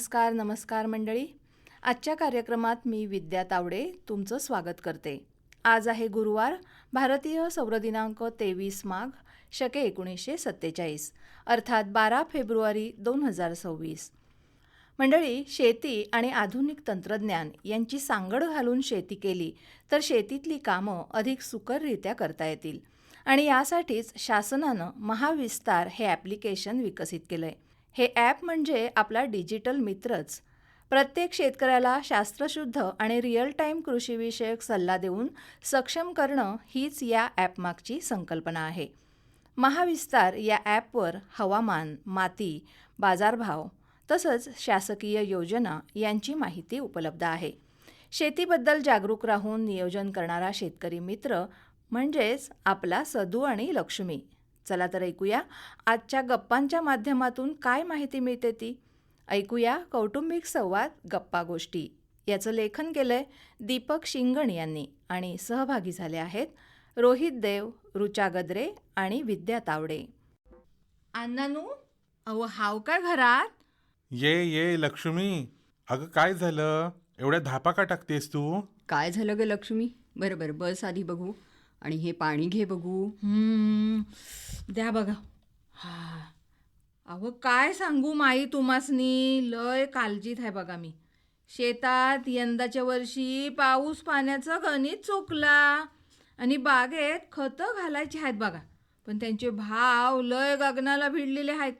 नमस्कार नमस्कार मंडळी. आजच्या कार्यक्रमात मी विद्या तावडे तुमचं स्वागत करते. आज आहे गुरुवार भारतीय सौर दिनांक तेवीस माघ शके एकोणीसशे सत्तेचाळीस अर्थात बारा फेब्रुवारी दोन हजार सव्वीस. मंडळी शेती आणि आधुनिक तंत्रज्ञान यांची सांगड घालून शेती केली तर शेतीतली कामं अधिक सुकररित्या करता येतील. आणि यासाठीच शासनानं महाविस्तार हे ॲप्लिकेशन विकसित केलं आहे हे ॲप म्हणजे आपला डिजिटल मित्रच. प्रत्येक शेतकऱ्याला शास्त्रशुद्ध आणि रिअल टाईम कृषीविषयक सल्ला देऊन सक्षम करणं हीच या ॲपमागची संकल्पना आहे. महाविस्तार या ॲपवर हवामान माती बाजारभाव तसंच शासकीय योजना यांची माहिती उपलब्ध आहे. शेतीबद्दल जागरूक राहून नियोजन करणारा शेतकरी मित्र म्हणजेच आपला सदू आणि लक्ष्मी. चला तर ऐकूया. आजच्या गप्पांच्या माध्यमातून काय माहिती मिळते ती? ऐकूया कौटुंबिक संवाद गप्पा गोष्टी. याचं लेखन केलंय दीपक शिंगण यांनी आणि सहभागी झाले आहेत रोहित देव रुचा गद्रे आणि विद्या तावडे. अण्णानू अहो हाव काय घरात? ये ये लक्ष्मी. अगं काय झालं? एवढ्या धापा का टाकतेस तू? काय झालं ग लक्ष्मी? बरं बरं बस आधी बघू. आणि हे पाणी घे बघू. द्या बघा. हा. अहो काय सांगू माई तुम्हासनी? लय काळजीत आहे बघा मी. शेतात यंदाच्या वर्षी पाऊस पाण्याचा गणित चुकला आणि बागेत खतं घालायची आहेत बघा. पण त्यांचे भाव लय गगनाला भिडलेले आहेत.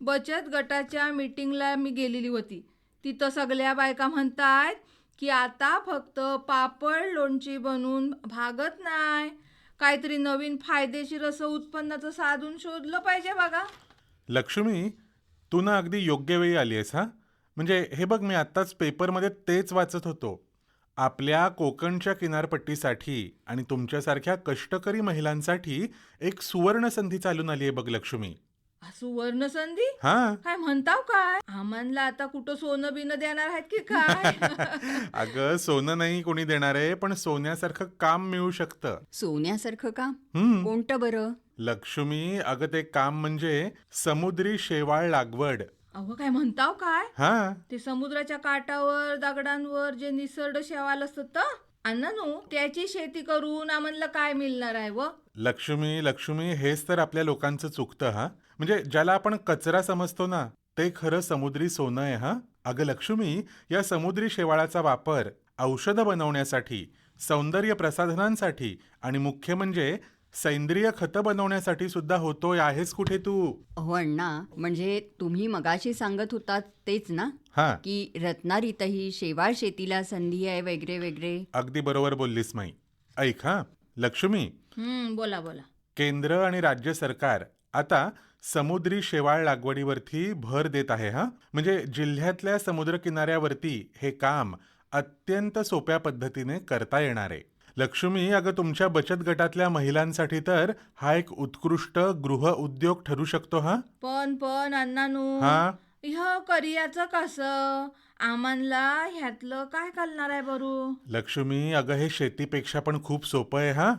बचत गटाच्या मीटिंगला मी गेलेली होती. तिथं सगळ्या बायका म्हणतायत की आता फक्त पापड लोणची बनवून भागत नाही. काहीतरी नवीन फायदेशीर असं उत्पन्नाचं साधून शोधलं पाहिजे बघा. लक्ष्मी तू ना अगदी योग्य वेळी आली आहेस हा? म्हणजे हे बघ मी आत्ताच पेपरमध्ये तेच वाचत होतो. आपल्या कोकणच्या किनारपट्टीसाठी आणि तुमच्यासारख्या कष्टकरी महिलांसाठी एक सुवर्ण संधी चालून आली आहे बघ लक्ष्मी. सुवर्ण संधी? हा. काय म्हणताव काय? आम्हाला आता कुठं सोनं बिनं देणार आहेत की काय? अगं सोनं नाही कोणी देणार आहे पण सोन्यासारखं काम मिळू शकतं. सोन्यासारखं का हम्म. कोणतं बरं? लक्ष्मी अगं ते काम म्हणजे समुद्री शेवाळ लागवड. अहो काय म्हणताव काय? हा. ते समुद्राच्या काठावर दगडांवर जे निसर्ड शेवाल असतात तर अण्णानू त्याची शेती करून आम्हाला काय मिळणार आहे व? लक्ष्मी लक्ष्मी हेच तर आपल्या लोकांचं चुकतं हा. म्हणजे ज्याला आपण कचरा समजतो ना ते खरं समुद्री सोनं आहे हा? अगं लक्ष्मी या समुद्री शेवाळाचा वापर औषधं बनवण्यासाठी सौंदर्य प्रसाधनांसाठी आणि मुख्य म्हणजे सेंद्रिय खतं बनवण्यासाठी सुद्धा होतोय आहेस कुठे तू? हो अण्णा म्हणजे तुम्ही मगाशी सांगत होतात तेच ना? हा. की रत्नारीतही शेवाळ शेतीला संधी आहे वगैरे वगैरे अगदी बरोबर बोललीस माई. ऐक हा? लक्ष्मी. हम्म बोला बोला. केंद्र आणि राज्य सरकार आता समुद्री शेवाळ लागवडीवरती भर देत आहे हा? म्हणजे जिल्ह्यातल्या समुद्रकिनाऱ्यावरती हे काम अत्यंत सोप्या पद्धतीने करता येणार आहे. लक्ष्मी अगं तुमच्या बचत गटातल्या महिलांसाठी तर हा एक उत्कृष्ट गृह उद्योग ठरू शकतो हा? पण पण अण्णानू. हा? ह्य करियाचं कसं? आम्हाला ह्यातलं काय करणार आहे बरू? लक्ष्मी अगं हे शेतीपेक्षा पण खूप सोपं आहे हा?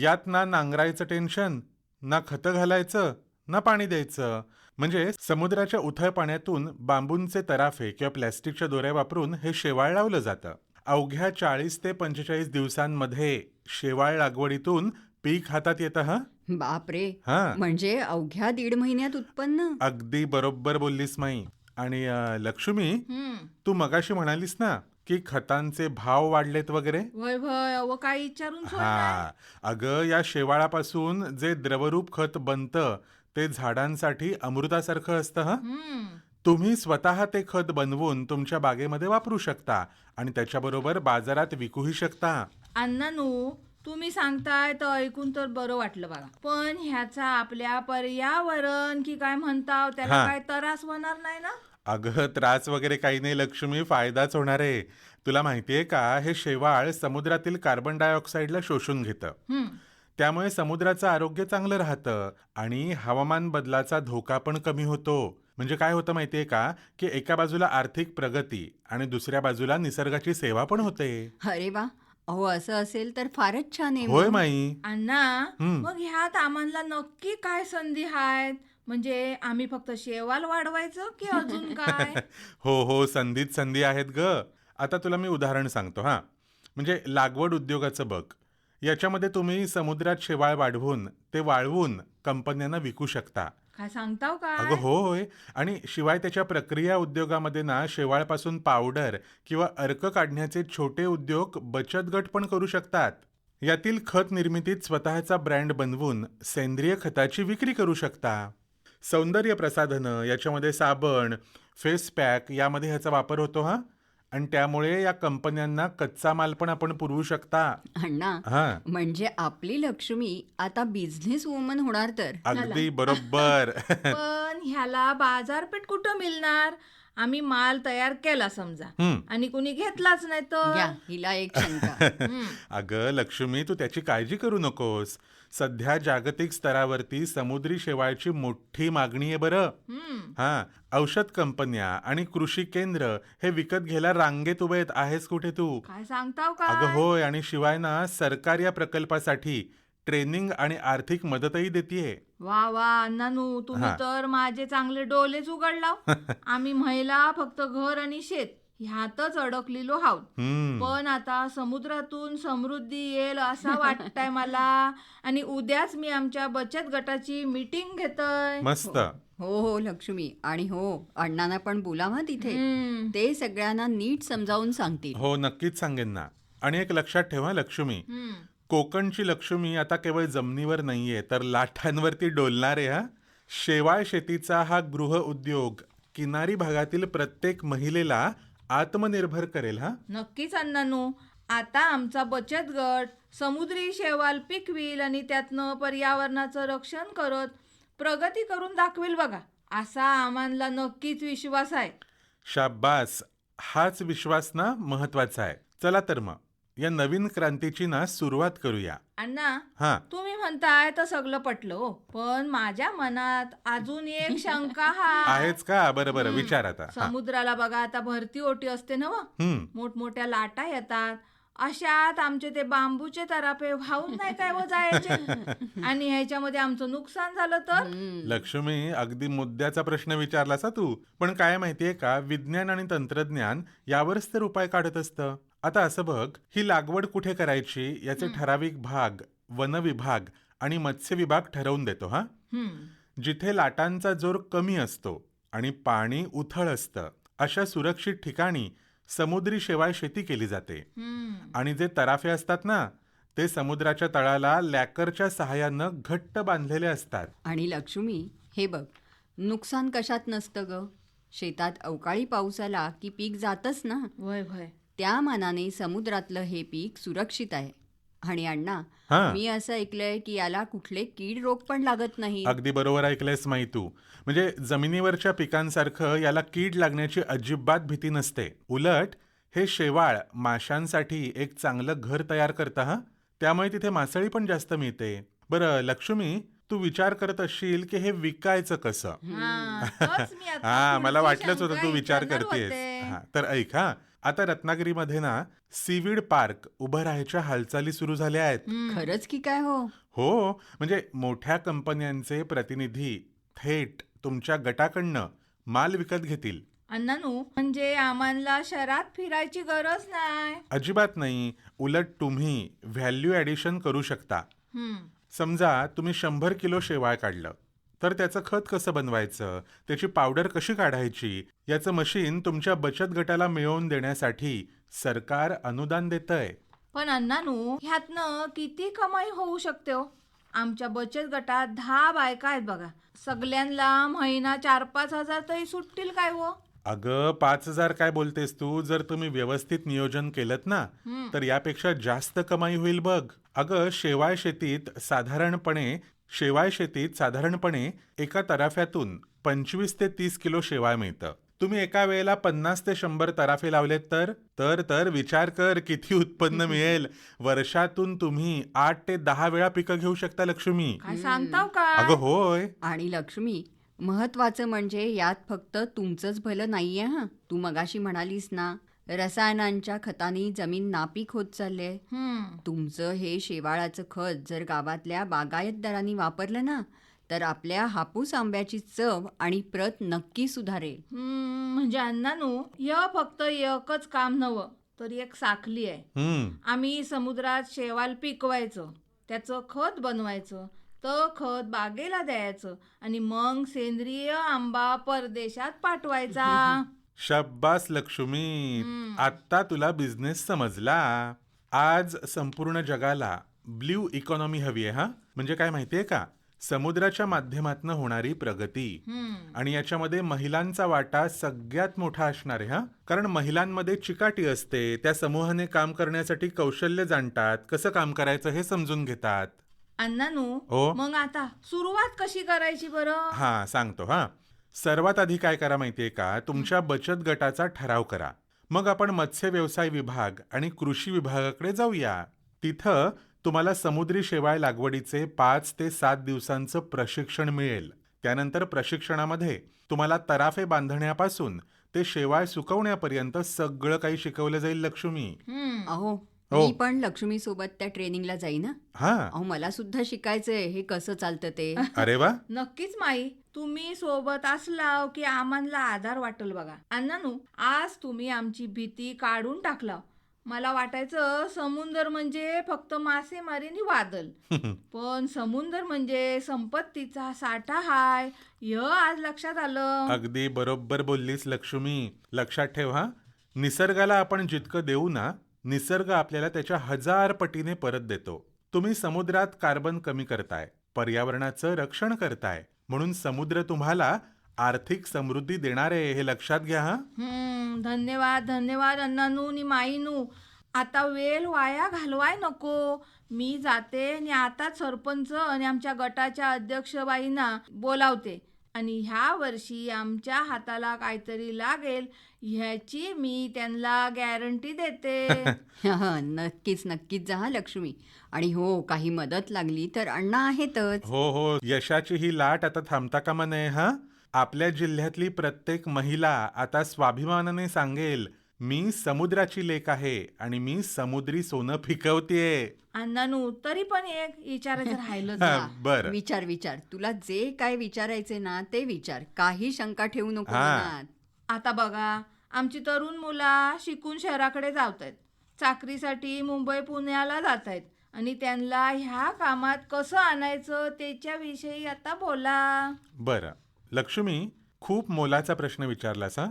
यात ना नांगरायचं टेन्शन ना खतं घालायचं ना पाणी द्यायचं. म्हणजे समुद्राच्या उथळ पाण्यातून बांबूंचे तराफे किंवा प्लॅस्टिकच्या दोऱ्या वापरून हे शेवाळ लावलं जातं. अवघ्या चाळीस ते पंचेचाळीस दिवसांमध्ये शेवाळ लागवडीतून पीक हातात येतं हा? बापरे. हा. म्हणजे अवघ्या दीड महिन्यात उत्पन्न? अगदी बरोबर बोललीस माई. आणि अं, लक्ष्मी तू मगाशी म्हणालीस ना की खतांचे भाव वाढलेत वगैरे? वय वय अव काय विचारून सोय नाही. हा. अगं या शेवाळापासून जे द्रवरूप खत बनतं ते झाडांसाठी अमृतासारखं असतं हा? हम्म. तुम्ही स्वतः ते खत बनवून तुमच्या बागेमध्ये वापरू शकता आणि त्याच्याबरोबर बाजारात विकूही शकता. अण्णानू तुम्ही सांगताय तर ऐकून तर बरं वाटलं बघा. पण ह्याचा आपल्या पर्यावरण की काय म्हणताव त्याला हा. काय त्रास होणार नाही ना? अगं त्रास वगैरे काही नाही लक्ष्मी फायदाच होणार आहे. तुला माहितीये का हे शेवाळ समुद्रातील कार्बन डायऑक्साईडला शोषून घेतं. त्यामुळे समुद्राचं आरोग्य चांगलं राहतं आणि हवामान बदलाचा धोका पण कमी होतो. म्हणजे काय होतं माहितीये का की एका बाजूला आर्थिक प्रगती आणि दुसऱ्या बाजूला निसर्गाची सेवा पण होते. अरे वा. अहो असं असेल तर फारच छान आहे होय. माई. अण्णा. मग ह्यात आम्हाला नक्की काय संधी आहेत? म्हणजे आम्ही फक्त शेवाल वाढवायचं की अजून काय? हो हो संधीत संधी आहेत ग. आता तुला मी उदाहरण सांगतो हां. म्हणजे लागवड उद्योगाचं बघ. याच्यामध्ये तुम्ही समुद्रात शेवाळ वाढवून ते वाळवून कंपन्यांना विकू शकता. काय सांगताव काय? अगं होय. आणि शिवाय त्याच्या प्रक्रिया उद्योगामध्ये ना शेवाळपासून पावडर किंवा अर्क काढण्याचे छोटे उद्योग बचत गट पण करू शकतात. यातील खत निर्मितीत स्वतःचा ब्रँड बनवून सेंद्रिय खताची विक्री करू शकता. सौंदर्य प्रसाधनं याच्यामध्ये साबण फेस पॅक यामध्ये ह्याचा वापर होतो हा. आणि त्यामुळे या कंपन्यांना कच्चा माल पण आपण पुरवू शकता. अण्णा हा. म्हणजे आपली लक्ष्मी आता बिझनेस वुमन होणार तर. अगदी बरोबर. पण ह्याला बाजारपेठ कुठं मिळणार? आम्ही माल तयार केला समजा. आणि कुणी घेतलाच नाही तर? हिला एक. अगं लक्ष्मी तू त्याची काळजी करू नकोस. सध्या जागतिक स्तरावरती समुद्री शेवाळची मोठी मागणी आहे बरं. हा औषध कंपन्या आणि कृषी केंद्र हे विकत घ्यायला रांगेत उभे आहेस कुठे तू? काय सांगताव अगं काय होय आणि शिवाय ना सरकार या प्रकल्पासाठी ट्रेनिंग आणि आर्थिक मदतही देतीये. वा वा अण्णानू तुम्ही हा. तर माझे चांगले डोलेच उघडलाव आम्ही महिला फक्त घर आणि शेत ह्यातच अडकलेलो आहोत. पण आता समुद्रातून समृद्धी येईल असा वाटतंय मला. आणि उद्याच मी आमच्या बचत गटाची मीटिंग घेतोय. मस्त. हो हो लक्ष्मी. आणि हो अण्णांना पण बोलावा तिथे. हम्म. ते सगळ्यांना नीट समजावून सांगतील. हो नक्कीच सांगेन ना. आणि एक लक्षात ठेवा लक्ष्मी. हम्म. कोकणची लक्ष्मी आता केवळ जमिनीवर नाहीये तर लाटांवरती डोलणार आहे हा? शेवाळ शेतीचा हा गृह उद्योग किनारी भागातील प्रत्येक महिलेला आत्मनिर्भर करेल हा? नक्कीच अण्णानू. आता आमचा बचत गट समुद्री शेवाल पिकविल आणि त्यातनं पर्यावरणाचं रक्षण करत प्रगती करून दाखवेल बघा. असा आम्हाला नक्कीच विश्वास आहे. शाब्बास हाच विश्वास ना महत्त्वाचा आहे. चला तर मग. या नवीन क्रांतीची ना सुरुवात करूया. अण्णा हा. तुम्ही म्हणताय तर सगळं पटलं हो. पण माझ्या मनात अजून एक शंका हा. आहेच का? बरं बरं विचार आता. हा. समुद्राला बघा आता भरती ओटी असते ना व हम्म. मोठमोठ्या लाटा येतात. अशात आमचे ते बांबूचे तरापे वाहून नाही काय व जायचे? आणि ह्याच्यामध्ये आमचं नुकसान झालं तर. लक्ष्मी अगदी मुद्द्याचा प्रश्न विचारलास हा तू. पण काय माहितीये का? विज्ञान आणि तंत्रज्ञान यावरच तर उपाय काढत असतं. आता असं बघ ही लागवड कुठे करायची याचे ठराविक भाग वन विभाग आणि मत्स्य विभाग ठरवून देतो हा. जिथे लाटांचा जोर कमी असतो आणि पाणी उथळ असतं अशा सुरक्षित ठिकाणी समुद्री शेवाळ शेती केली जाते. आणि जे तराफे असतात ना ते समुद्राच्या तळाला लॅकरच्या सहाय्यानं घट्ट बांधलेले असतात. आणि लक्ष्मी हे बघ नुकसान कशात नसतं ग? शेतात अवकाळी पाऊस आला की पीक जातच ना? वय भय त्या मानाने समुद्रातलं हे पीक सुरक्षित आहे. आणि अण्णा हा. मी असं ऐकलंय की याला कुठले कीड रोग पण लागत नाही अगदी बरोबर ऐकलंयस माही तू म्हणजे जमिनीवरच्या पिकांसारखं याला कीड लागण्याची अजिबात भीती नसते. उलट हे शेवाळ माशांसाठी एक चांगलं घर तयार करतं हा? त्यामुळे तिथे मासळी पण जास्त मिळते. बरं लक्ष्मी तू विचार करत असशील की हे विकायचं कसं? हा, तोच मी आता हा मला पुढची वाटलंच होतं शंका तू विचार विचारणार करतेस. होते. हा तर ऐक हा. आता रत्नागिरीमध्ये ना सीवीड पार्क उभं राहायच्या हालचाली सुरू झाल्या आहेत. खरंच की काय हो? हो म्हणजे मोठ्या कंपन्यांचे प्रतिनिधी थेट तुमच्या गटाकडनं माल विकत घेतील. अण्णानू म्हणजे आम्हाला शहरात फिरायची गरज नाही. अजिबात नाही उलट तुम्ही व्हॅल्यू ॲडिशन करू शकता. हम्म. समजा तुम्ही शंभर किलो शेवाळ काढलं. तर त्याचं खत कसं बनवायचं? त्याची पावडर कशी काढायची? याचं मशीन तुमच्या बचत गटाला मिळवून देण्यासाठी सरकार अनुदान देतंय. पण अण्णानू ह्यातनं किती कमाई होऊ शकते हो? आमच्या बचत गटात दहा बायका आहेत बघा. सगळ्यांना महिना चार पाच हजार तरी सुटतील काय हो? अगं पाच हजार काय बोलतेस तू? जर तुम्ही व्यवस्थित नियोजन केलं ना. तर यापेक्षा जास्त कमाई होईल बघ. अगं शेवाळ शेतीत साधारणपणे शेवाळ शेतीत साधारणपणे एका तराफ्यातून पंचवीस ते तीस किलो शेवाळ मिळतं. तुम्ही एका वेळेला पन्नास ते शंभर तराफे लावलेत तर? तर तर विचार कर किती उत्पन्न मिळेल. वर्षातून तुम्ही आठ ते दहा वेळा पिकं घेऊ शकता लक्ष्मी. काय सांगताव का? अगं होय. आणि लक्ष्मी महत्वाचं म्हणजे यात फक्त तुमचंच भलं नाहीये हा? तू मगाशी म्हणालीस ना रसायनांच्या खतानी जमीन नापीक होत चालले हम्म. तुमचं हे शेवाळाचं खत जर गावातल्या बागायतदारांनी वापरलं ना तर आपल्या हापूस आंब्याची चव आणि प्रत नक्की सुधारेल. हम्म, म्हणजे अण्णानू य फक्त एकच काम नवं तर एक साखली आहे. हम्म. आम्ही समुद्रात शेवाल पिकवायचं त्याचं खत बनवायचं तर खत बागेला द्यायचं आणि मग सेंद्रिय आंबा परदेशात पाठवायचा. शब्बास लक्ष्मी आत्ता तुला बिझनेस समजला. आज संपूर्ण जगाला ब्ल्यू इकॉनॉमी हवी आहे हा? म्हणजे काय माहितीये का? समुद्राच्या माध्यमातून होणारी प्रगती. आणि याच्यामध्ये महिलांचा वाटा सगळ्यात मोठा असणार आहे हा? कारण महिलांमध्ये चिकाटी असते त्या समूहाने काम करण्यासाठी कौशल्य जाणतात. कसं काम करायचं हे समजून घेतात. अण्णानू हो? मग आता सुरुवात कशी करायची बरं? हा सांगतो हा. सर्वात आधी काय करा माहितीये का? तुमच्या बचत गटाचा ठराव करा. मग आपण मत्स्य व्यवसाय विभाग आणि कृषी विभागाकडे जाऊया. तिथं तुम्हाला समुद्री शेवाळ लागवडीचे पाच ते सात दिवसांचं प्रशिक्षण मिळेल. त्यानंतर प्रशिक्षणामध्ये तुम्हाला तराफे बांधण्यापासून ते शेवाळ सुकवण्यापर्यंत सगळं काही शिकवलं जाईल लक्ष्मी. अहो हो. मी पण लक्ष्मी सोबत त्या ट्रेनिंगला जाईन. ना हा. अहो मला सुद्धा शिकायचंय. हे कसं चालतं ते? अरे वा. नक्कीच माई. तुम्ही सोबत असलाव की आम्हाला आधार वाटेल बघा. अण्णानू आज तुम्ही आमची भीती काढून टाकला मला वाटायचं समुंदर म्हणजे फक्त मासेमारी आणि वादल. पण समुंदर म्हणजे संपत्तीचा साठा हाय. य आज लक्षात आलं. अगदी बरोबर बोललीस लक्ष्मी. लक्षात ठेव हा. निसर्गाला आपण जितकं देऊ ना निसर्ग आपल्याला त्याच्या हजार पटीने परत देतो. तुम्ही समुद्रात कार्बन कमी करताय पर्यावरणाचं रक्षण करताय म्हणून समुद्र तुम्हाला आर्थिक समृद्धी देणार आहे हे लक्षात घ्या हा? हम्म धन्यवाद धन्यवाद अण्णानू आणि माईनू आता वेळ वाया घालवाय नको. मी जाते आणि आता सरपंच आणि आमच्या गटाच्या अध्यक्षबाईंना बोलावते. आणि ह्या वर्षी आमच्या हाताला काहीतरी लागेल. ह्याची मी त्यांना गॅरंटी देते. नक्कीच नक्कीच जा हा, लक्ष्मी. आणि हो काही मदत लागली तर अण्णा आहेतच. हो हो यशाची ही लाट आता थांबता कामा नये हा? आपल्या जिल्ह्यातली प्रत्येक महिला आता स्वाभिमानाने सांगेल मी समुद्राची लेक आहे आणि मी समुद्री सोनं पिकवतेय. अण्णानू तरी पण एक विचारायचं राहिलं हा, बर. विचार विचार. तुला जे काय विचारायचे ना ते विचार. काही शंका ठेवू नको हा. मनात. आता बघा आमची तरुण मुला शिकून शहराकडे जात आहेत चाकरीसाठी मुंबई पुण्याला जात आहेत आणि त्यांना ह्या कामात कसं आणायचं त्याच्याविषयी आता बोला. बर. लक्ष्मी खूप मोलाचा प्रश्न विचारलास. हा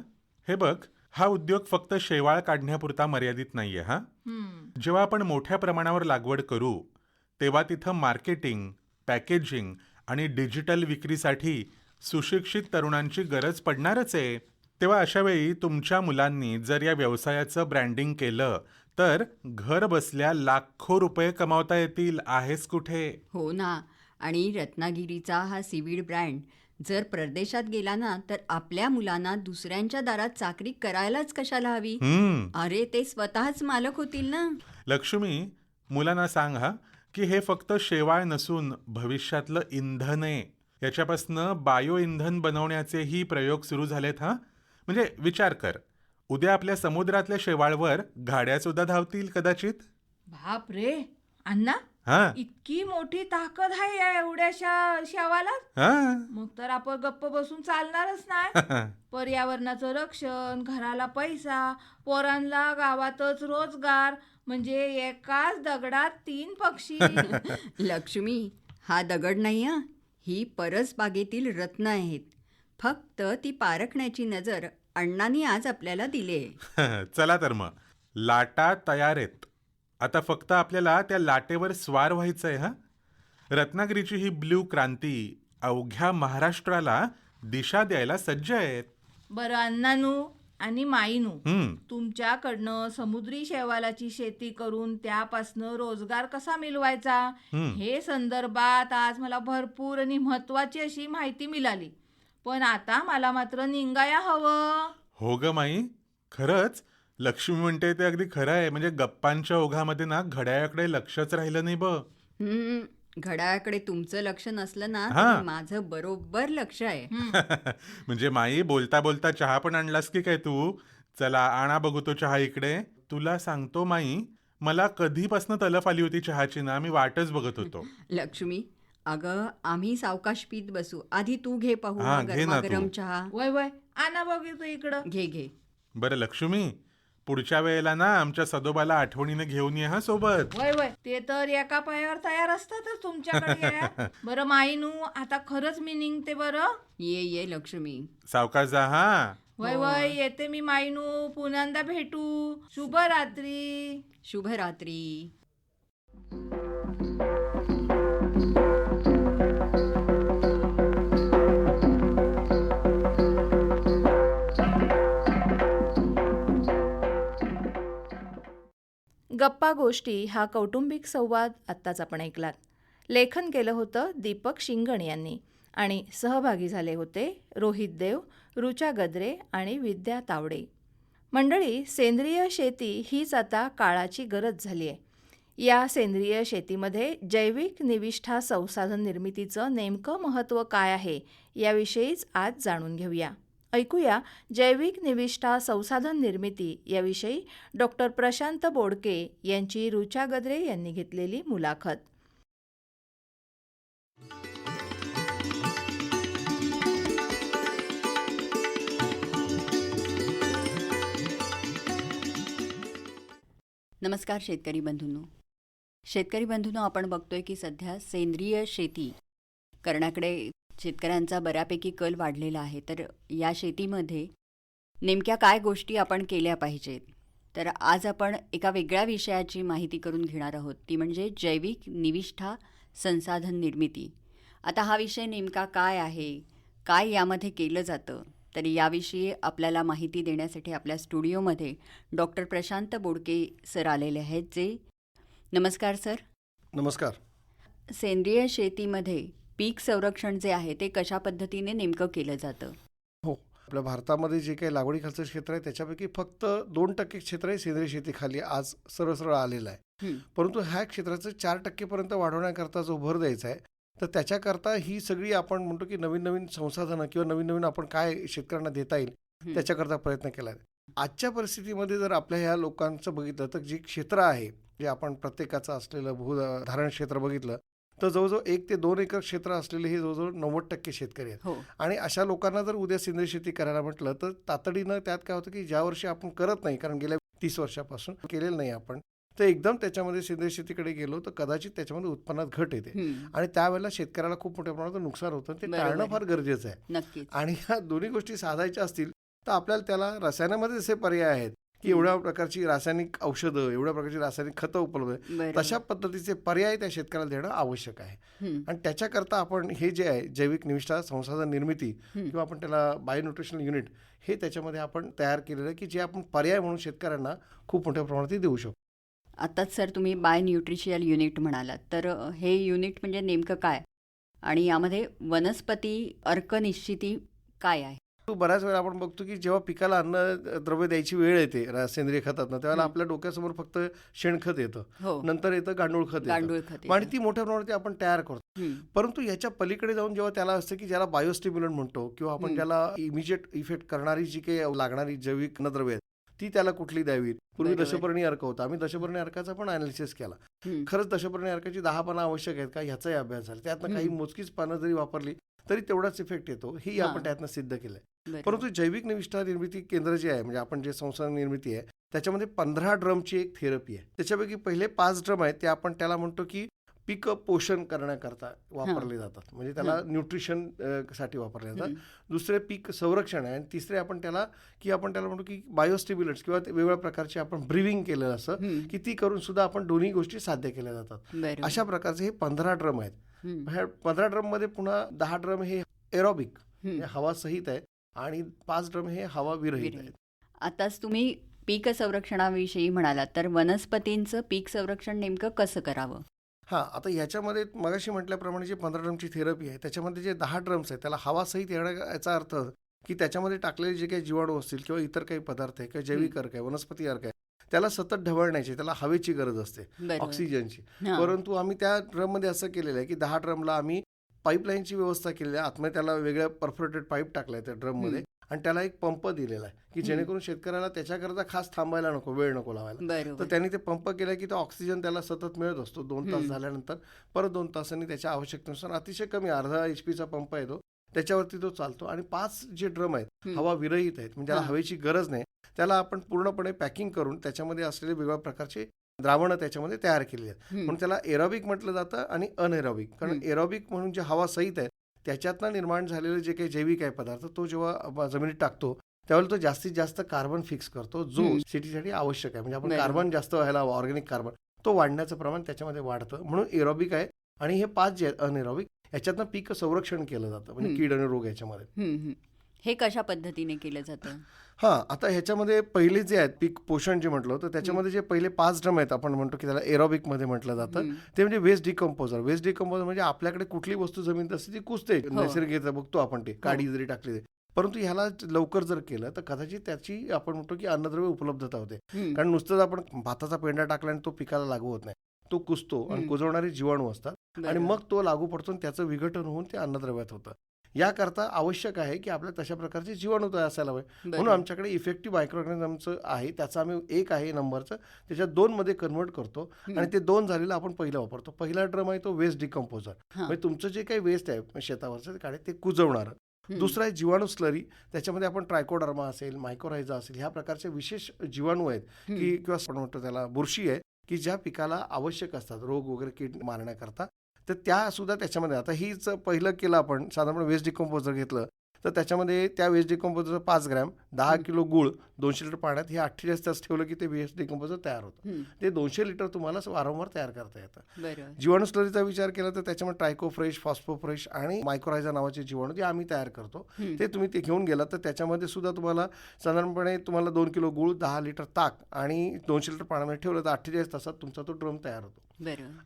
हे बघ हा उद्योग फक्त शेवाळ काढण्यापुरता मर्यादित नाहीये हा? जेव्हा आपण मोठ्या प्रमाणावर लागवड करू तेव्हा तिथं मार्केटिंग पॅकेजिंग आणि डिजिटल विक्रीसाठी सुशिक्षित तरुणांची गरज पडणारच आहे. तेव्हा अशा वेळी तुमच्या मुलांनी जर या व्यवसायाचं ब्रँडिंग केलं तर घर बसल्या लाखो रुपये कमावता येतील आहेस कुठे? हो ना. आणि रत्नागिरीचा हा सीवीड ब्रँड जर परदेशात गेला ना तर आपल्या मुलांना दुसऱ्यांच्या दारात चाकरी करायलाच कशाला हवी? हम्म. अरे ते स्वतःच मालक होतील ना. लक्ष्मी मुलांना सांग हा की हे फक्त शेवाळ नसून भविष्यातलं इंधन आहे. याच्यापासनं बायो इंधन बनवण्याचेही प्रयोग सुरू झालेत हा? म्हणजे विचार कर. उद्या आपल्या समुद्रातल्या शेवाळवर गाड्या सुद्धा धावतील कदाचित. बाप रे अण्णा हा. इतकी मोठी ताकद आहे या एवढ्याशा शेवाला? हा. मग तर आपण गप्प बसून चालणारच नाही. पर्यावरणाचं रक्षण घराला पैसा पोरांना गावातच रोजगार म्हणजे एकाच दगडात तीन पक्षी. लक्ष्मी हा दगड नाही हा. ही परसबागेतील रत्न आहेत. फक्त ती पारखण्याची नजर अण्णांनी आज आपल्याला दिली आहे चला तर मग. लाटा तयार आहेत आता फक्त आपल्याला त्या लाटेवर स्वार व्हायचंय हा? रत्नागिरीची ही ब्ल्यू क्रांती अवघ्या महाराष्ट्राला दिशा द्यायला सज्ज आहेत. बरं अण्णानू आणि माईनू हम्म. तुमच्याकडनं समुद्री शेवालाची शेती करून त्यापासनं रोजगार कसा मिळवायचा. हे संदर्भात आज मला भरपूर आणि महत्वाची अशी माहिती मिळाली. पण आता मला मात्र निंगाया हवं. हो ग माई खरंच? लक्ष्मी म्हणते ते अगदी खरं आहे. म्हणजे गप्पांच्या ओघामध्ये ना घड्याळाकडे लक्षच राहिलं नाही ब हम्म, घड्याळाकडे तुमचं लक्ष नसलं ना हा. तरी माझं बरोबर लक्ष आहे. म्हणजे माई बोलता बोलता चहा पण आणलास की काय तू? चला आणा बघू तो चहा इकडे. तुला सांगतो माई मला कधीपासून तलफ आली होती चहाची ना मी वाटच बघत होतो. लक्ष्मी अगं आम्ही सावकाश पीत बसू. आधी तू घे पाहू हा, घे ना तू. गरमागरम चहा. वय वय आणा बघितलं इकडं. घे घे. बरं लक्ष्मी पुढच्या वेळेला ना आमच्या सदोबाला आठवणीने घेऊन ये हा सोबत. वय वय ते तर एका पायावर तयार असतातच तुमच्याकडे. बरं माईनू आता खरंच मी निघते बरं? ये ये लक्ष्मी. सावकाश जा हा. वय वय येते मी माईनू. पुन्यांदा भेटू. शुभरात्री. शुभरात्री. गप्पा गोष्टी हा कौटुंबिक संवाद आत्ताच आपण ऐकलात. लेखन केलं होतं दीपक शिंगण यांनी आणि सहभागी झाले होते रोहित देव रुचा गद्रे आणि विद्या तावडे. मंडळी सेंद्रिय शेती हीच आता काळाची गरज झाली आहे या सेंद्रिय शेतीमध्ये जैविक निविष्ठा संसाधन निर्मितीचं नेमकं महत्त्व काय आहे याविषयीच आज जाणून घेऊया. ऐकूया जैविक निविष्ठा संसाधन निर्मिती याविषयी डॉक्टर प्रशांत बोडके यांची रुचा गद्रे यांनी घेतलेली मुलाखत. नमस्कार शेतकरी बंधूंनो. शेतकरी बंधूंनो आपण बघतोय की सध्या सेंद्रिय शेती करण्याकडे शेतकऱ्यांचा बऱ्यापैकी कल वाढलेला आहे. तर या शेतीमध्ये नेमक्या काय गोष्टी आपण केल्या पाहिजेत? तर आज आपण एका वेगळ्या विषयाची माहिती करून घेणार आहोत. ती म्हणजे जैविक निविष्ठा संसाधन निर्मिती. आता हा विषय नेमका काय आहे? काय यामध्ये केलं जातं? तर याविषयी आपल्याला माहिती देण्यासाठी आपल्या स्टुडिओमध्ये डॉक्टर प्रशांत बोडके सर आलेले आहेत जे. नमस्कार सर. नमस्कार. सेंद्रिय शेतीमध्ये पीक संरक्षण जे आहे ते कशा पद्धतीने नेमकं केलं जातं हो आपल्या भारतामध्ये जे काही लागवडीखालचं क्षेत्र आहे त्याच्यापैकी फक्त दोन टक्के क्षेत्र आहे सेंद्रिय शेतीखाली आज सरळ सरळ आलेलं आहे. परंतु ह्या क्षेत्राचं चार टक्केपर्यंत वाढवण्याकरता जो भर द्यायचा आहे तर त्याच्याकरता ही सगळी आपण म्हणतो की नवीन नवीन संसाधनं किंवा नवीन नवीन आपण काय शेतकऱ्यांना देता येईल. त्याच्याकरता प्रयत्न केला आहे आजच्या परिस्थितीमध्ये जर आपल्या ह्या लोकांचं बघितलं तर जे क्षेत्र आहे जे आपण प्रत्येकाचं असलेलं भू धारण क्षेत्र बघितलं तर जवळजवळ एक ते दोन एकर क्षेत्र असलेले हे जवळजवळ नव्वद टक्के शेतकरी आहेत. हो. आणि अशा लोकांना जर उद्या सेंद्रिय शेती करायला म्हटलं तर तातडीनं त्यात काय होतं की ज्या वर्षी आपण करत नाही कारण गेल्या तीस वर्षापासून केलेलं नाही आपण तर एकदम त्याच्यामध्ये सेंद्रिय शेतीकडे गेलो तर कदाचित त्याच्यामध्ये उत्पन्नात घट येते. आणि त्यावेळेला शेतकऱ्याला खूप मोठ्या प्रमाणात नुकसान होतं ते टाळणं. फार गरजेचं आहे. आणि ह्या दोन्ही गोष्टी साधायच्या असतील तर आपल्याला त्याला रसायनामध्ये जसे पर्याय आहेत. की. एवढ्या प्रकारची रासायनिक औषधं एवढ्या प्रकारची रासायनिक खतं उपलब्ध आहे बरोबर. तशा पद्धतीचे पर्याय त्या शेतकऱ्याला देणं आवश्यक आहे. आणि त्याच्याकरता आपण हे जे आहे जैविक निविष्ठा संसाधन निर्मिती. किंवा आपण त्याला बायोन्यूट्रिशनल युनिट हे त्याच्यामध्ये आपण तयार केलेलं आहे की जे आपण पर्याय म्हणून शेतकऱ्यांना खूप मोठ्या प्रमाणात देऊ शकतो आताच सर तुम्ही बाय न्यूट्रिशियल युनिट म्हणालात तर हे युनिट म्हणजे नेमकं काय आणि यामध्ये वनस्पती अर्क निश्चिती काय आहे बऱ्याच वेळा आपण बघतो की जेव्हा पिकाला अन्न द्रव्य द्यायची वेळ येते सेंद्रिय खतातनं त्यावेळेला. आपल्या डोक्यासमोर फक्त शेणखत येतं हो नंतर येतं गांडूळ खत येतं आणि ती मोठ्या प्रमाणात आपण तयार करतो. परंतु याच्या पलीकडे जाऊन जेव्हा त्याला असतं की ज्याला बायोस्टिम्युलंट म्हणतो किंवा आपण. ज्याला इमिजिएट इफेक्ट करणारी जी काही लागणारी जैविक अन्नद्रव्य आहेत ती त्याला कुठली द्यावी पूर्वी. दशपर्णी अर्क होता आम्ही दशपर्णी अर्काचा पण अनालिसिस केला. खरंच दशपर्णी अर्काची दहा पानं आवश्यक आहेत का ह्याचाही अभ्यास झाला त्यातनं काही. मोजकीच पानं जरी वापरली तरी तेवढाच इफेक्ट येतो ही. आपण त्यातनं सिद्ध केलंय. परंतु जैविक निविष्ठा निर्मिती केंद्र जे आहे म्हणजे आपण जे संसाधन निर्मिती आहे त्याच्यामध्ये पंधरा ड्रमची एक थेरपी आहे त्याच्यापैकी पहिले पाच ड्रम आहेत ते आपण त्याला म्हणतो की पीक पोषण करण्याकरता वापरले जातात म्हणजे त्याला न्यूट्रिशनसाठी वापरले जातात. दुसरे पीक संरक्षण आहे आणि तिसरे आपण त्याला की आपण त्याला म्हणतो की बायोस्टिम्युलंट्स किंवा वेगवेगळ्या प्रकारचे आपण ब्रिविंग केलेलं असं. की ती करून सुद्धा आपण दोन्ही गोष्टी साध्य केल्या जातात. अशा प्रकारचे हे पंधरा ड्रम आहेत. ह्या पंधरा ड्रममध्ये पुन्हा दहा ड्रम हे एरोबिक. हवा सहित आहे आणि पाच ड्रम हे हवा विरहित. आहेत. आताच तुम्ही पीक संरक्षणाविषयी म्हणालात तर वनस्पतींचं पीक संरक्षण नेमकं कसं करावं? हा आता ह्याच्यामध्ये मगाशी म्हटल्याप्रमाणे जे पंधरा ड्रमची थेरपी आहे त्याच्यामध्ये जे दहा ड्रम्स आहेत त्याला हवा सहित येण्या याचा अर्थ की त्याच्यामध्ये टाकलेले जे काही जीवाणू असतील किंवा इतर काही पदार्थ आहे किंवा जैविक अर्क आहे वनस्पती अर्क आहे त्याला सतत ढवळण्याची त्याला हवेची गरज असते ऑक्सिजनची. परंतु आम्ही त्या ड्रममध्ये असं केलेलं आहे की दहा ड्रमला आम्ही पाईपलाईनची व्यवस्था केलेली आहे आतमध्ये त्याला वेगळ्या परफोरेटेड पाईप टाकलाय त्या ड्रममध्ये आणि त्याला एक पंप दिलेला आहे की जेणेकरून शेतकऱ्याला त्याच्याकरता खास थांबायला नको वेळ नको लावायला तर त्यांनी ते पंप केलं की तो ऑक्सिजन त्याला सतत मिळत असतो दोन तास. झाल्यानंतर परत दोन तासांनी त्याच्या आवश्यकतेनुसार अतिशय कमी अर्धा एच पीचा पंप येतो त्याच्यावरती तो चालतो आणि पाच जे ड्रम आहेत. हवा विरहित आहेत म्हणजे त्याला. हवेची गरज नाही त्याला आपण पूर्णपणे पॅकिंग करून त्याच्यामध्ये असलेले वेगवेगळ्या प्रकारचे द्रावणं त्याच्यामध्ये तयार केलेली आहेत. म्हणून त्याला एरोबिक म्हटलं जातं आणि अनएरोबिक कारण. एरोबिक म्हणून जे हवा सहित आहे त्याच्यातनं निर्माण झालेले जे काही जैविक आहे पदार्थ तो जेव्हा जमिनीत टाकतो त्यावेळेला तो जास्तीत जास्त कार्बन फिक्स करतो जो. शेतीसाठी आवश्यक आहे म्हणजे आपण. कार्बन जास्त व्हायला हवं ऑर्गॅनिक कार्बन तो वाढण्याचं प्रमाण त्याच्यामध्ये वाढतं म्हणून एरोबिक आहे आणि हे पाच जे आहेत अनएरोबिक याच्यातनं पीक संरक्षण केलं जातं म्हणजे. कीड आणि रोग याच्यामध्ये. हे कशा पद्धतीने केलं जातं हा आता ह्याच्यामध्ये पहिले जे आहेत पीक पोषण जे म्हटलं होतं त्याच्यामध्ये जे पहिले पाच ड्रम आहेत आपण म्हणतो की त्याला एरोबिकमध्ये म्हटलं जातं. ते म्हणजे वेस्ट डिकम्पोजर वेस्ट डिकम्पोजर म्हणजे आपल्याकडे कुठली वस्तू जमीन असते ती कुसते हो. नैसर्गिक बघतो आपण ते काडी जरी टाकली. परंतु ह्याला लवकर जर केलं तर कदाचित त्याची आपण म्हणतो की अन्नद्रव्य उपलब्धता होते. कारण नुसतंच आपण भाताचा पेंडा टाकला आणि तो पिकाला लागू होत नाही तो कुसतो आणि. कुजवणारे जीवाणू असतात आणि. मग तो लागू पडतो आणि त्याचं विघटन होऊन ते अन्नद्रव्यात होतं याकरता आवश्यक आहे की आपल्या तशा प्रकारचे जीवाणू तयार असायला हवे म्हणून. आमच्याकडे इफेक्टिव्ह मायक्रोऑर्गॅनिझमचं आहे त्याचं आम्ही एक आहे नंबरचं त्याच्यात दोन मध्ये कन्वर्ट करतो. आणि ते दोन झालेलं आपण पहिलं वापरतो पहिला ड्रम आहे तो वेस्ट डिकम्पोजर. म्हणजे तुमचं जे काही वेस्ट आहे शेतावरचं ते काढे ते कुजवणारं. दुसरं आहे जीवाणू स्लरी त्याच्यामध्ये आपण ट्रायकोडर्मा असेल मायकोरायझा असेल ह्या प्रकारचे विशेष जीवाणू आहेत. की किंवा म्हणतो त्याला बुरशी आहे की ज्या पिकाला आवश्यक असतात रोग वगैरे कीड मारण्याकरता तर त्यासुद्धा त्याच्यामध्ये आता हीच पहिलं केलं आपण साधारण वेस्ट डिकम्पोजर घेतलं तर त्याच्यामध्ये त्या वेस्ट डिकम्पोजर पाच ग्रॅम दहा. किलो गुळ दोनशे लिटर पाण्यात हे अठ्ठेचाळीस तास ठेवलं की ते वेस्ट डिकम्पोजर तयार होतं. ते दोनशे लिटर तुम्हाला वारंवार तयार करता येतं जीवाणू स्लरीचा विचार केला तर त्याच्यामध्ये ट्रायकोफ्रेश फॉस्फोफ्रेश आणि मायक्रोरायझा नावाचे जीवाणू जे आम्ही तयार करतो. ते तुम्ही ते घेऊन गेलात तर त्याच्यामध्ये सुद्धा तुम्हाला साधारणपणे तुम्हाला दोन किलो गुळ दहा लिटर ताक आणि दोनशे लिटर पाण्यामध्ये ठेवलं तर अठ्ठेचाळीस तासात तुमचा तो ड्रम तयार होतो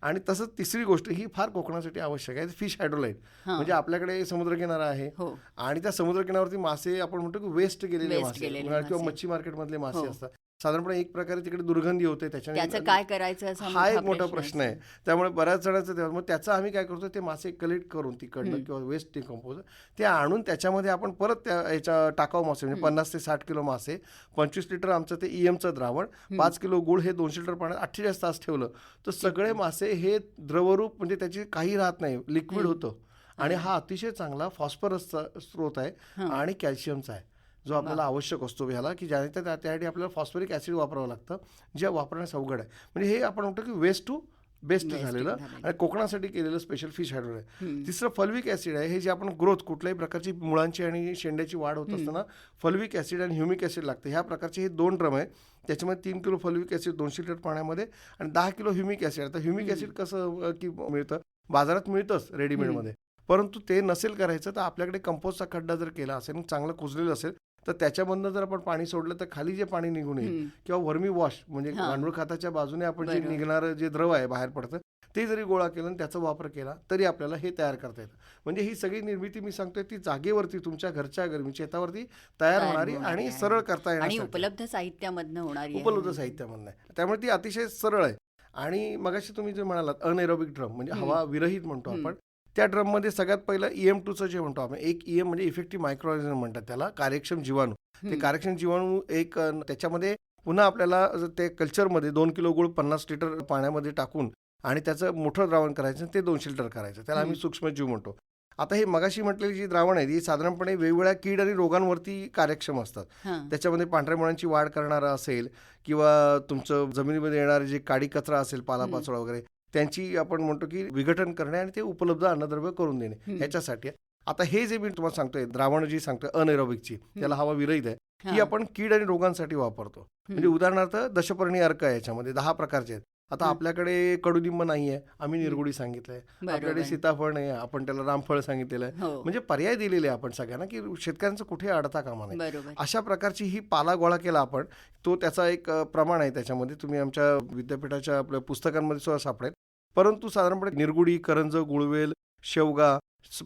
आणि तसंच तिसरी गोष्ट ही फार कोकणासाठी आवश्यक आहे फिश हायड्रोलाइट हा. म्हणजे आपल्याकडे समुद्रकिनारा आहे हो आणि त्या समुद्रकिनाऱ्यावरती मासे आपण म्हणतो की वेस्ट गेलेले Waste मासे गेलेले किंवा मासे. मच्छी मार्केटमधले मासे हो. असतात साधारणपणे एक प्रकारे तिकडे दुर्गंधी होते त्याच्याने त्याचं काय करायचं असा हा एक मोठा प्रश्न आहे. त्यामुळे बऱ्याच जणांचं ते मग त्याचं आम्ही काय करतो ते मासे कलेक्ट करून तिकडनं हम्म. किंवा वेस्ट डिकम्पोज ते आणून त्याच्यामध्ये आपण परत त्या याच्या टाकाऊ मासे म्हणजे. पन्नास ते साठ किलो मासे पंचवीस लिटर आमचं ते ईएमचं द्रावण हम्म. पाच किलो गुळ हे दोनशे लिटर पाण्यात अठ्ठेचाळीस तास ठेवलं तर सगळे मासे हे द्रवरूप म्हणजे त्याची काही राहत नाही लिक्विड. होतं आणि हा अतिशय चांगला फॉस्फरसचा स्रोत आहे. आणि कॅल्शियमचा आहे जो आपल्याला आवश्यक असतो ह्याला की ज्याने त्या त्यासाठी आपल्याला फॉस्फरिक ॲसिड वापरावं लागतं जे वापरण्यास अवघड आहे. म्हणजे हे आपण म्हणतो की वेस्ट टू बेस्ट झालेलं. आणि कोकणासाठी केलेलं स्पेशल फिश हायड्रोल आहे. तिसरं फल्विक ॲसिड आहे. हे जे आपण ग्रोथ कुठल्याही प्रकारची मुळांची आणि शेंड्याची वाढ होत. असताना फल्विक ॲसिड आणि ह्युमिक ॲसिड लागतं. ह्या प्रकारचे हे दोन ड्रम आहे त्याच्यामध्ये तीन किलो फल्विक ॲसिड दोनशे लिटर पाण्यामध्ये आणि दहा किलो ह्युमिक ॲसिड आता ह्युमिक. ॲसिड कसं की मिळतं? बाजारात मिळतंच रेडीमेडमध्ये परंतु ते नसेल करायचं तर आपल्याकडे कंपोस्टचा खड्डा जर केला असेल चांगलं कुजलेलं असेल तर त्याच्यामधनं जर आपण पाणी सोडलं तर खाली जे पाणी निघून येईल. किंवा वर्मी वॉश म्हणजे. गांडूळ खताच्या बाजूने आपण जे. निघणारं जे द्रव आहे बाहेर पडतं ते जरी गोळा केलं आणि त्याचा वापर केला तरी आपल्याला हे तयार करता येतं म्हणजे ही सगळी निर्मिती मी सांगतोय ती जागेवरती तुमच्या घरच्या घरी शेतावरती तयार होणारी आणि. सरळ करता आणि येणार उपलब्ध साहित्यामधनं होणारी. उपलब्ध साहित्यामधनं त्यामुळे ती अतिशय सरळ आहे आणि मगाशी तुम्ही जे म्हणालात अनएरोबिक ड्रम म्हणजे. हवा विरहित म्हणतो. आपण त्या ड्रममध्ये सगळ्यात पहिलं ईएम टूचं जे म्हणतो आपण एक ईएम म्हणजे इफेक्टिव्ह मायक्रोऑर्गॅनिझम म्हणतात त्याला कार्यक्षम जीवाणू ते. कार्यक्षम जीवाणू एक त्याच्यामध्ये पुन्हा आपल्याला ते कल्चरमध्ये दोन किलो गुळ पन्नास लिटर पाण्यामध्ये टाकून आणि त्याचं मोठं द्रावण करायचं ते दोनशे लिटर करायचं त्याला आम्ही. सूक्ष्मजीव म्हणतो आता हे मगाशी म्हटलेली जी द्रावण आहे ही साधारणपणे वेगवेगळ्या कीड आणि रोगांवरती कार्यक्षम असतात. त्याच्यामध्ये पांढऱ्या मुळांची वाढ करणारा असेल किंवा तुमचं जमिनीमध्ये येणारे जे काडी कचरा असेल पालापाचोळा वगैरे त्यांची आपण म्हणतो की विघटन करणे आणि ते उपलब्ध अन्नद्रव्य करून देणे. ह्याच्यासाठी. आता हे जे मी तुम्हाला सांगतोय द्रावण जी सांगतोय अनएरोबिकची त्याला हवा विरहित आहे हा. ही आपण कीड आणि रोगांसाठी वापरतो म्हणजे. उदाहरणार्थ दशपर्णी अर्क आहे याच्यामध्ये दहा प्रकारचे आहेत आता. आपल्याकडे कडुलिंब नाहीये आम्ही निरगुडी सांगितलंय. आपल्याकडे. सीताफळ नाही आपण त्याला रामफळ सांगितलेलं आहे. हो. म्हणजे पर्याय दिलेले आपण सगळ्यांना की शेतकऱ्यांचं कुठे अडता कामा नाही. अशा प्रकारची ही पाला गोळा केला आपण तो त्याचा एक प्रमाण आहे त्याच्यामध्ये. तुम्ही आमच्या विद्यापीठाच्या आपल्या पुस्तकांमध्ये सुद्धा सापडेल. परंतु साधारणपणे निरगुडी करंज गुळवेल शेवगा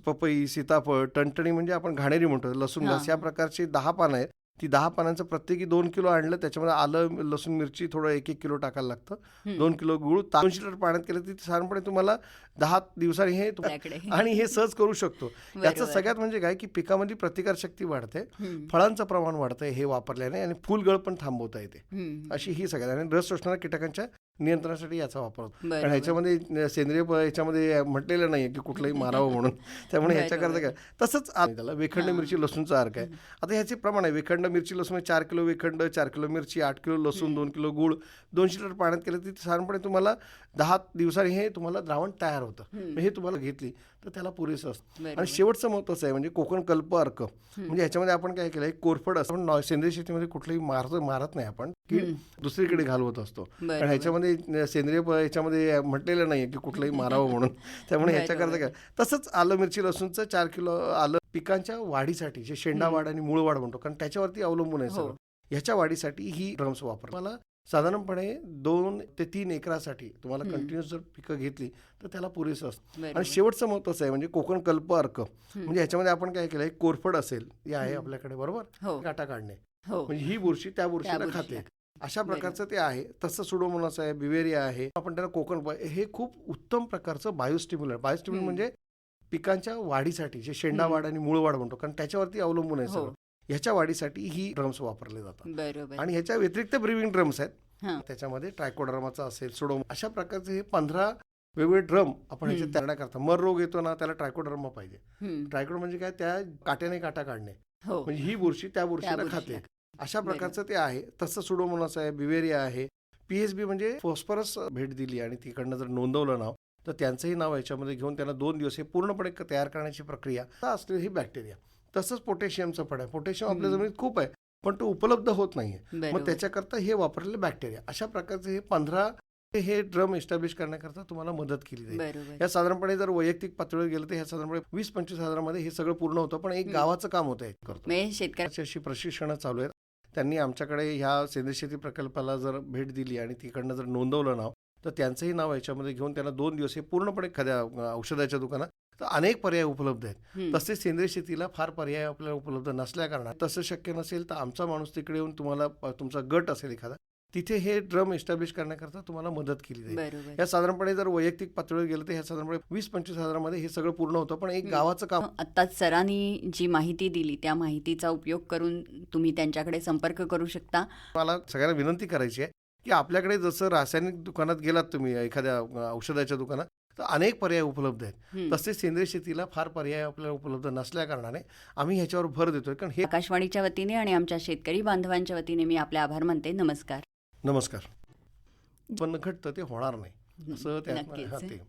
पपई सीताफळ टणटणी म्हणजे आपण घाणेरी म्हणतो लसूण घास या. प्रकारची दहा पानं आहेत. ती दहा पानांचं प्रत्येकी दोन किलो आणलं त्याच्यामध्ये आलं लसूण मिरची थोडं एक एक किलो टाकायला लागतं. दोन किलो गुळ दोनशे लिटर पाण्यात केलं तर साधारणपणे तुम्हाला दहा दिवसांनी हे आणि हे सहज करू शकतो याचं. सगळ्यात म्हणजे काय की पिकामध्ये प्रतिकारशक्ती वाढते. फळांचं प्रमाण वाढतंय हे वापरल्याने आणि फुलगळ पण थांबवता येते. अशी ही सगळ्यात आणि रस शोषणाऱ्या कीटकांच्या नियंत्रणासाठी याचा वापर होतो. कारण बरोबर. ह्याच्यामध्ये सेंद्रिय ह्याच्यामध्ये म्हटलेलं नाही की कुठलंही मारावं म्हणून. त्यामुळे ह्याच्याकरता काय? तसंच आ- त्याला वेखंड. मिरची लसूणचा अर्क आहे. आता ह्याचे प्रमाण आहे. वेखंड मिरची लसूण चार किलो वेखंड चार किलो मिरची आठ किलो लसूण दोन किलो गुळ दोनशे लिटर पाण्यात केलं तर साधारणपणे तुम्हाला दहा दिवसांनी हे तुम्हाला द्रावण तयार होतं. हे तुम्हाला घेतली. तर त्याला पुरेसं असतं. आणि शेवटचं महत्वाचं आहे म्हणजे कोकण कल्प अर्क म्हणजे ह्याच्यामध्ये आपण काय केलंय कोरफड असतं. पण सेंद्रिय शेतीमध्ये कुठलंही मारत मारत नाही आपण की. दुसरीकडे घालवत असतो. बरोबर. ह्याच्यामध्ये सेंद्रिय ह्याच्यामध्ये म्हटलेलं नाही की कुठलंही मारावं म्हणून. त्यामुळे ह्याच्याकरता काय? तसंच आलं मिरची लसूणचं चार किलो आलं पिकांच्या वाढीसाठी जे शेंडा वाढ आणि मूळ वाढ म्हणतो कारण त्याच्यावरती अवलंबून आहे हो. सगळं. ह्याच्या वाढीसाठी ही ड्रम्स वापर मला साधारणपणे दोन ते तीन एकरासाठी तुम्हाला. कंटिन्युअस जर पिकं घेतली तर त्याला पुरेसं असतं. आणि शेवटचं महत्वाचं आहे म्हणजे कोकण कल्प अर्क. म्हणजे ह्याच्यामध्ये आपण काय केलंय कोरफड असेल हे आहे. आपल्याकडे बरोबर? हो. काटा काढणे. हो. म्हणजे ही बुरशी त्या बुरशीला खाते. अशा प्रकारचं ते आहे. तसं सुडोमोनास आहे बिवेरिया आहे. आपण त्याला कोकण हे खूप उत्तम प्रकारचं बायोस्टिम्युलर बायोस्टिम्युलर. म्हणजे पिकांच्या वाढीसाठी जे शेंडा. वाढ आणि मूळ वाढ म्हणतो कारण त्याच्यावरती अवलंबून आहे हो. सगळं. ह्याच्या वाढीसाठी ही ड्रम्स वापरले जातात. बरोबर. आणि ह्याच्या व्यतिरिक्त ब्रिविंग ड्रम्स आहेत. हां. त्याच्यामध्ये ट्रायकोडर्माचा असेल सुडोम अशा प्रकारचे हे पंधरा वेगवेगळे ड्रम आपण ह्याच्यात. तयार करता मर रोग येतो ना त्याला ट्रायकोडर्मा पाहिजे. ट्रायकोड म्हणजे काय? त्या काट्याने काटा काढणे. हो. म्हणजे ही बुरशी त्या बुरशीला खाते. अशा. प्रकारचं ते आहे. तसं सुडोमोनास आहे बिवेरिया आहे. पीएसबी म्हणजे फॉस्फरस भेट दिली आणि तिकडनं जर नोंदवलं नाव तर त्यांचंही नाव याच्यामध्ये घेऊन त्यांना दोन दिवस हे पूर्णपणे तयार करण्याची प्रक्रिया असलेली ही बॅक्टेरिया. तसंच पोटॅशियमचं पण आहे पोटॅशियम आपल्या. जमिनीत खूप आहे पण तो उपलब्ध होत नाहीये मग. त्याच्याकरता हे वापरलेले बॅक्टेरिया अशा प्रकारचे हे पंधरा हे ड्रम एस्टॅब्लिश करण्याकरता तुम्हाला मदत केली जाईल या साधारणपणे जर वैयक्तिक पातळीवर गेलं तर ह्या साधारणपणे वीस पंचवीस हजारामध्ये हे सगळं पूर्ण होतं पण एक. गावाचं काम होतं हे करतो म्हणजे अशी प्रशिक्षणं चालू आहेत त्यांनी आमच्याकडे ह्या सेंद्रिय शेती प्रकल्पाला जर भेट दिली आणि तिकडनं जर नोंदवलं नाव तर त्यांचंही नाव याच्यामध्ये घेऊन त्यांना दोन दिवस हे पूर्णपणे एखाद्या औषधाच्या दुकानात तर अनेक पर्याय उपलब्ध आहेत. तसेच सेंद्रिय शेतीला फार पर्याय आपल्याला उपलब्ध नसल्या कारणाने तसं शक्य नसेल तर आमचा माणूस तिकडे येऊन तुम्हाला तुमचा गट असेल एखादा तिथे हे ड्रम एस्टॅब्लिश करण्याकरता तुम्हाला मदत केली जाईल. या साधारणपणे जर वैयक्तिक पातळीवर गेलं तर ह्या साधारणपणे वीस पंचवीस हजारामध्ये हे सगळं पूर्ण होतं. पण एक. गावाचं काम आत्ताच सरांनी जी माहिती दिली त्या माहितीचा उपयोग करून तुम्ही त्यांच्याकडे संपर्क करू शकता. मला सगळ्यांना विनंती करायची आहे की आपल्याकडे जसं रासायनिक दुकानात गेलात तुम्ही एखाद्या औषधाच्या दुकानात तर अनेक पर्याय उपलब्ध आहेत. तसेच सेंद्रिय शेतीला फार पर्याय आपल्याला उपलब्ध नसल्या कारणाने आम्ही ह्याच्यावर भर देतोय. कारण हे आकाशवाणीच्या वतीने आणि आमच्या शेतकरी बांधवांच्या वतीने मी आपले आभार मानते. नमस्कार. नमस्कार. पण घटतं ते होणार नाही. असं ते.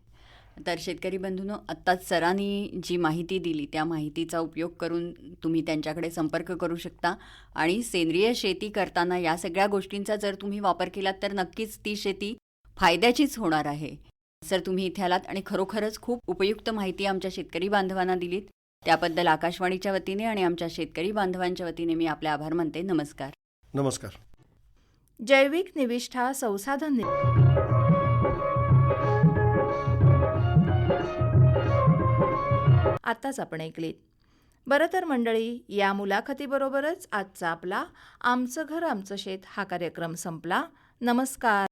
तर शेतकरी बंधूंनो आत्ताच सरांनी जी माहिती दिली त्या माहितीचा उपयोग करून तुम्ही त्यांच्याकडे संपर्क करू शकता. आणि सेंद्रिय शेती करताना या सगळ्या गोष्टींचा जर तुम्ही वापर केलात तर नक्कीच ती शेती फायद्याचीच होणार आहे. सर तुम्ही इथे आलात आणि खरोखरच खूप उपयुक्त माहिती आमच्या शेतकरी बांधवांना दिलीत. त्याबद्दल आकाशवाणीच्या वतीने आणि आमच्या शेतकरी बांधवांच्या वतीने मी आपले आभार मानते. नमस्कार. नमस्कार. जैविक निविष्ठा संसाधन आत्ताच आपण ऐकलीत. बरं तर मंडळी या मुलाखतीबरोबरच आजचा आपला आमचं घर आमचं शेत हा कार्यक्रम संपला. नमस्कार.